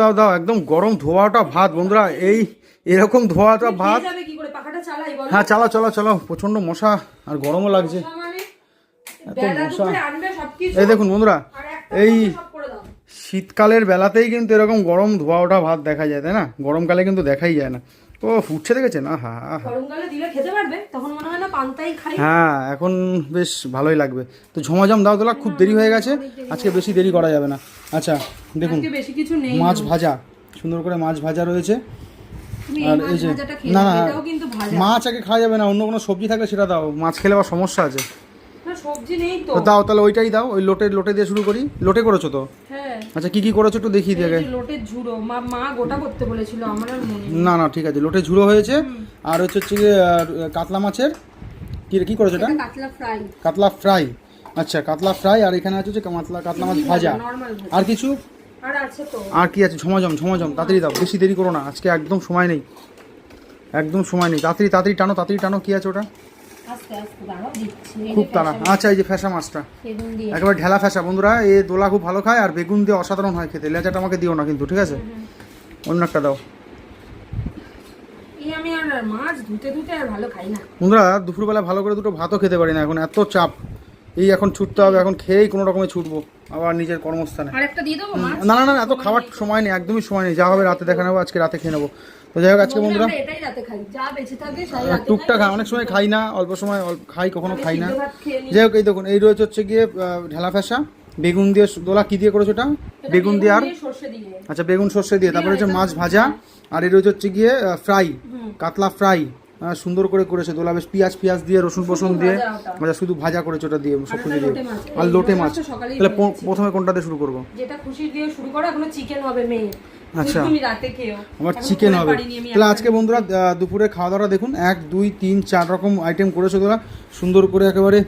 দাও দাও একদম গরম ধোয়াটা ভাত বন্ধুরা এই এরকম ধোয়াটা ভাত। হ্যাঁ চালা চলা চলো প্রচণ্ড মশা আর গরমও লাগছে। মানে এত মশা। এই দেখুন বন্ধুরা এই শীতকালের বেলাতেই কিন্তু এরকম গরম ধোয়া ওঠা ভাত দেখা যায় তাই না? গরমকালে কিন্তু দেখাই যায় না। ও ফুটছে দেখেছেন আহা গরমকালে দিলে খেতে পারবে তখন মনে হয় না পান্তাই খাই। হ্যাঁ এখন বেশ ভালোই লাগবে। তো ঝমাঝম দাও তোলা খুব দেরি হয়ে গেছে। আজকে বেশি দেরি করা যাবে না। আচ্ছা দেখুন বেশি কিছু নেই। মাছ ভাজা সুন্দর করে মাছ ভাজা রয়েছে। আর এই যে না না মাছ আগে খাওয়া যাবে না অন্য কোনো সবজি থাকলে সেটা দাও। মাছ খেলে আবার সমস্যা আছে। দাও তাহলে ওইটাই দাও ওই লোটে লোটে দিয়ে শুরু করি। লোটে করেছ তো? হ্যাঁ আচ্ছা কি কি করেছ একটু দেখিয়ে দিয়ে যে লোটের ঝুড়ো। মা মা গোটা করতে বলেছিল আমার আর মনে না না ঠিক আছে লোটে ঝুড়ো হয়েছে। আর হচ্ছে হচ্ছে কাতলা মাছের। কি কি করেছ এটা? কাতলা ফ্রাই। কাতলা ফ্রাই। আচ্ছা কাতলা ফ্রাই আর এখানে আছে হচ্ছে কাতলা কাতলা মাছ ভাজা। ভাজা। আর কিছু? আর আছে তো। আর কি আছে? ঝমাঝম ঝমাঝম তাড়াতাড়ি দাও বেশি দেরি করো না আজকে একদম সময় নেই। একদম সময় নেই তাড়াতাড়ি তাড়াতাড়ি টানো তাড়াতাড়ি টানো কি আছে ওটা? খুব তাড়া আচ্ছা এই যে ফ্যাসা মাছটা। বেগুন দিয়ে। একেবারে ঢেলা ফ্যাসা বন্ধুরা এ দোলা খুব ভালো খায় আর বেগুন দিয়ে অসাধারণ হয় খেতে। লেজাটা আমাকে দিও না কিন্তু ঠিক আছে? অন্য একটা দাও। বন্ধুরা দুপুরবেলা ভালো করে দুটো ভাতও খেতে পারি না এখন এত চাপ। এই এখন ছুটতে হবে এখন খেয়েই কোনো রকমে ছুটবো। আবার নিজের কর্মস্থানে। আর দিয়ে দেবো না না না এত খাওয়ার সময় নেই একদমই সময় নেই। যা হবে রাতে দেখা নেব আজকে রাতে খেয়ে নেব। তো যাই হোক আজকে বন্ধুরা টুকটাক অনেক সময় খাই না অল্প সময় খাই কখনো খাই না। যাই হোক এই দেখুন এই রয়েছে হচ্ছে গিয়ে ঢেলা ফ্যাসা বেগুন দিয়ে দোলা কি দিয়ে করেছ ওটা? এটা বেগুন দিয়ে আর? আচ্ছা বেগুন সর্ষে দিয়ে তারপরে হচ্ছে মাছ ভাজা আর এই রয়েছে হচ্ছে গিয়ে ফ্রাই কাতলা ফ্রাই। সুন্দর করে করেছে দোলা বেশ পেঁয়াজ পেঁয়াজ দিয়ে রসুন ফসুন দিয়ে। আচ্ছা শুধু ভাজা করেছে ওটা দিয়ে সব কিছু দিয়ে। আর লোটে মাছ। তাহলে প্রথমে কোনটা দিয়ে শুরু করব? যেটা খুশি দিয়ে শুরু করো এখনও চিকেন হবে মেয়ে আচ্ছা। তুমি রাতে খেও আমার চিকেন হবে। তাহলে আজকে বন্ধুরা দুপুরে খাওয়া দাওয়াটা দেখুন। এক দুই তিন চার রকম আইটেম করেছে দোলা। সুন্দর করে একেবারে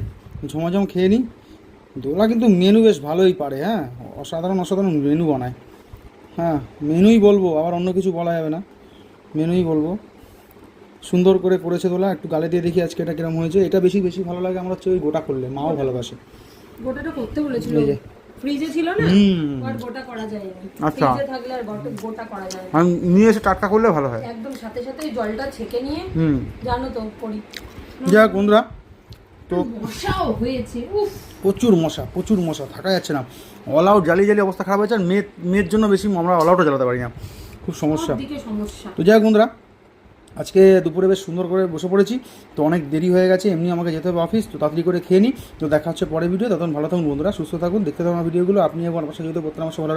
ঝমাঝম খেয়ে নিই। দোলা কিন্তু মেনু বেশ ভালোই পারে হ্যাঁ? অসাধারণ অসাধারণ মেনু বানায়। হ্যাঁ মেনুই বলব আবার অন্য কিছু বলা যাবে না। মেনুই বলব। সুন্দর করে করেছে তোলা একটু গালে দিয়ে দেখি আজকে এটা কিরম হয়েছে। এটা বেশি বেশি ভালো লাগে আমরা হচ্ছে ওই গোটা করলে মাও ভালোবাসে। গোটাটা করতে বলেছিল। ফ্রিজে ছিল না? আর গোটা করা যায় না। আচ্ছা। ফ্রিজে থাকলে আর গোটা গোটা করা যায় না। নিয়ে এসে টাটকা করলে ভালো হয়। একদম সাথে সাথে জলটা ছেঁকে নিয়ে হুম। জানো তো করি। যাই হোক বন্ধুরা তো মশাও হয়েছে উফ। প্রচুর মশা প্রচুর মশা থাকা যাচ্ছে না। অল আউট জ্বালিয়ে জ্বালিয়ে অবস্থা খারাপ হয়েছে আর মেয়ের মেয়ের জন্য বেশি আমরা অল আউটও জ্বালাতে পারি না। খুব সমস্যা। সমস্যা। তো যাই হোক বন্ধুরা আজকে দুপুরে বেশ সুন্দর করে বসে পড়েছি। তো অনেক দেরি হয়ে গেছে, এমনি আমাকে যেতে হবে অফিস তো তাড়াতাড়ি করে খেয়ে নিই তো দেখা হচ্ছে পরে ভিডিও তখন ভালো থাকুন বন্ধুরা, সুস্থ থাকুন, দেখতে থাকুন ভিডিওগুলো আপনি এবং আমার সাথে যদি করতে আমার সঙ্গে